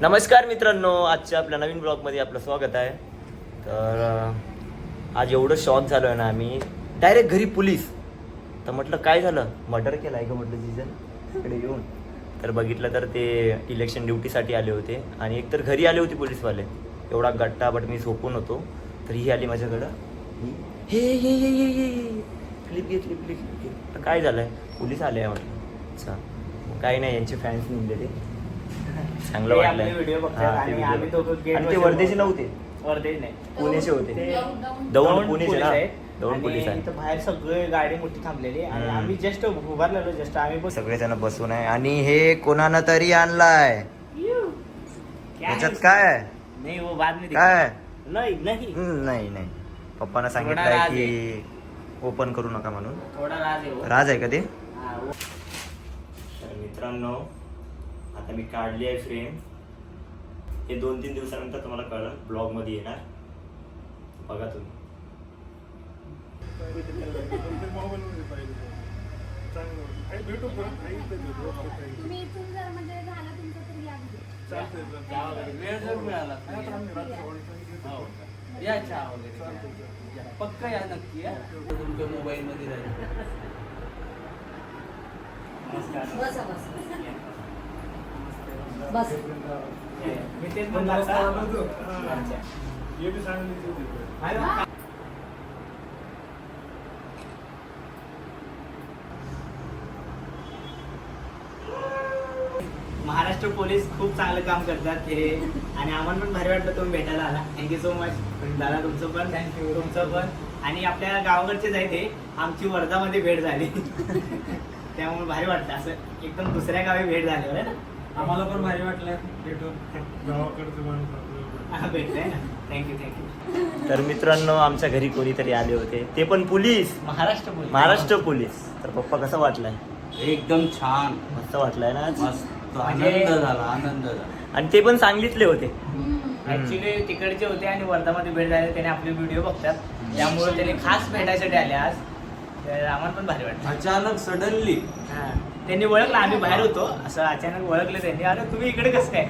नमस्कार मित्रांनो आजच्या आपल्या नवीन ब्लॉगमध्ये आपलं स्वागत आहे. तर आज एवढं शॉक झालो आहे ना आम्ही. डायरेक्ट घरी पोलीस. तर म्हटलं काय झालं? मर्डर केलं आहे का म्हटलं जिजन. इकडे येऊन. तर बघितलं तर ते इलेक्शन ड्युटीसाठी आले होते. आणि एकतर घरी आले होते पोलीसवाले. एवढा गट्टा बट मी झोपून होतो. तर ही आली माझ्याकडं. हे हे हे हे हे क्लिप घे क्लिप घे तर काय झालं आहे पोलीस आले आहे म्हटलं. अच्छा. काही नाही यांचे फॅन्स निघले ते चांगलं ते वाटलं. आपले बघतात हा, ते आणि व्हिडिओ. आम्ही दोघं gate आणि ते वर वर्धेचे नव्हते. वर्धेच नाही. पुणेचे होते. दौंड दौंड पुणेचे पोलीस ना आहेत. दौंड आणि पोलीस आहे इथं बाहेर सगळे गाडी मोठी थांबलेली. आणि हम्म. आम्ही जस्ट उभारलेलो जस्ट आम्ही बस सगळेजण बसून आहे. आणि हे कोणानं तरी आणलाय? त्याच्यात काय आहे? नाही वो बाद में काय? आहे? दिखा. नाही नाही हम्म, नाही नाही. पप्पानं सांगितलंय राज की ओपन करू नका म्हणून. थोडा राज आहे वो. राज आहे का ते? हा, वो. तर मित्रांनो आता मी काढली आहे फ्रेम हे दोन तीन दिवसानंतर तुम्हाला कळलं ब्लॉगमध्ये येणार. बघा तुम्ही. इथून जर म्हणजे झालं तुमचं तर या घरी. चहा वगैरे. वेळ जर मिळाला तर या. हो. या चहा वगैरे. पक्का या नक्की या. तुमच्या मोबाईल मध्ये राहील. बसा बस. बस. महाराष्ट्र पोलीस खूप चांगलं काम करतात हे. आणि आम्हाला पण भारी वाटलं तुम्ही भेटायला आला. थँक्यू सो मच दादा तुमचं पण. थँक्यू तुमचं पण. आणि आपल्या गावाकडचेच आहे ते आमची वर्धामध्ये भेट झाली. त्यामुळे भारी वाटतं असं. एकदम दुसऱ्या गावी भेट ना आम्हाला पण भारी वाटलं. भेटून गावाकडचं माणूस आपलं हा, भेटतंय ना. थँक्यू थँक्यू तर मित्रांनो आमच्या घरी कोणीतरी आले होते. ते पण police. Maharashtra police. Maharashtra police. तर पप्पा कसं वाटलंय? एकदम छान. मस्त वाटलंय ना आज? मस्त. म्हणजे- आनंद झाला आनंद झाला. आणि ते पण सांगितले होते. ऍक्च्युली तिकडचे होते आणि वर्धामध्ये भेट झाले त्याने आपले व्हिडिओ बघतात. त्यामुळे त्याने खास भेटायसाठी आले आज. तर आम्हाला पण भारी वाटतं अचानक सडनली. हा. त्यांनी ओळखलं आम्ही बाहेर होतो. असं अचानक ओळखलं त्यांनी. अरे तुम्ही इकडे कसं काय?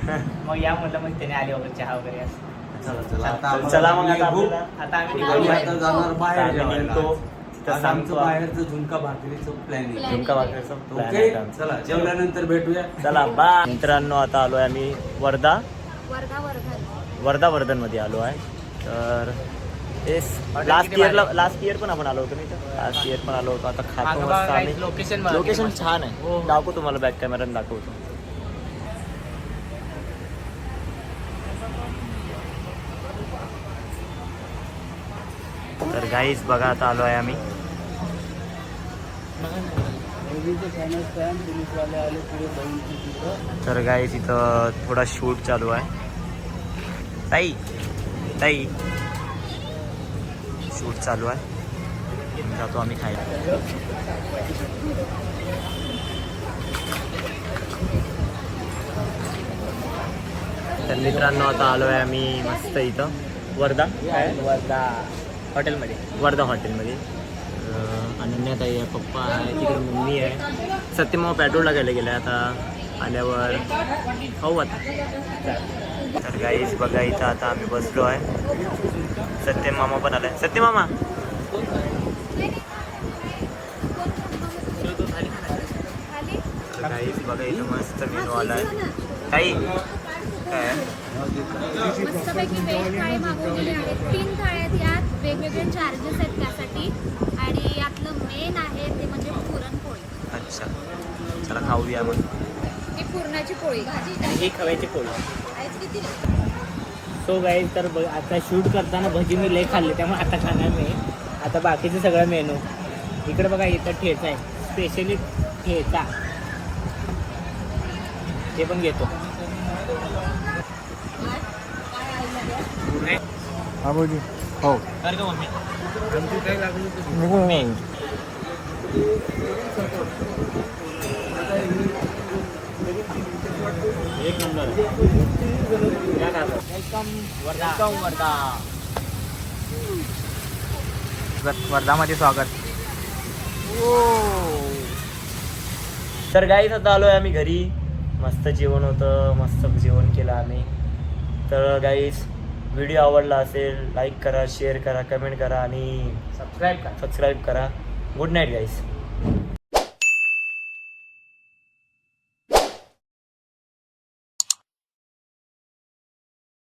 मग या म्हटलं मग त्याने आले वगैरे चहा वगैरे असं. चला चला. आता चला मग आता आम्हाला आपल्याला. आता आम्ही जाणार बाहेर आम्ही जेवायला. निघतो. आज. तिथं आज आमचं सांगतो. बाहेरचं झुणका भाकरीचं प्लॅनिंग Plan. झुमका भाकरीचा plan ओके आहे आमचा. चला जेवल्यानंतर भेटूया. चला बा मित्रांनो आता आलोय आम्ही वर्धा. वर्धा वर्धा वर्धा वर्धनमध्ये आलो आहे तर लास्ट इयरला? लास्ट इयर पण आपण आलो होतो लास्ट इयर पण आलो होतो. आता खातो मस्त आम्ही. लोकेशन मस्त. छान हो, आहे. हो. दाखवतो तुम्हाला बॅक कॅमेराने दाखवतो. तर गाईज बघा आता आलो आहे आम्ही. तर गाईज इथं थोडा शूट चालू आहे. ताई ताई. शूट चालू आहे. जातो आम्ही खायला. तर मित्रांनो आता आलो आहे आम्ही मस्त इथं. वर्धा. वर्धा. हॉटेलमध्ये. वर्धा हॉटेलमध्ये. अं, अनन्याताई आहे पप्पा आहे तिकडे मम्मी आहे. सत्यमाव पेट्रोलला गेले गेले आता आल्यावर खाऊ आता. तर गाईज बघा इथं आता आम्ही बसलो आहे. सत्यम मामा पण आलाय. सत्यम मामा! गाईज बघा इथं मस्त मेनू आलाय. काही काय मस्तपैकी वेज थाळी मागवलेली आहेत तीन थाळ्या आहेत यात वेगवेगळे चार्जेस आहेत त्यासाठी. आणि यातलं मेन आहे ते म्हणजे पुरणपोळी. अच्छा. चला खाऊया मग. ही पुरणाची पोळी. भाजी ही खव्याची पोळी. सो गाईज तर ब- आता शूट करताना भजी मी लय खाल्ले त्यामुळे आता खाणार नाही आता बाकीचे सगळं मेनू. इकडे बघा इथं ठेचा आहे. स्पेशली ठेचा. ते पण घेतो. हो मम्मी? एक नंबर. वेलकम वर्धा. वर्धा वर्धामध्ये स्वागत. तर गाईच आता आलोय आम्ही घरी. मस्त जेवण होतं. मस्त जेवण केलं आम्ही. तर गाईस व्हिडिओ आवडला असेल लाईक करा शेअर करा कमेंट करा आणि सबस्क्राईब करा. सबस्क्राईब करा. गुड नाईट गाईस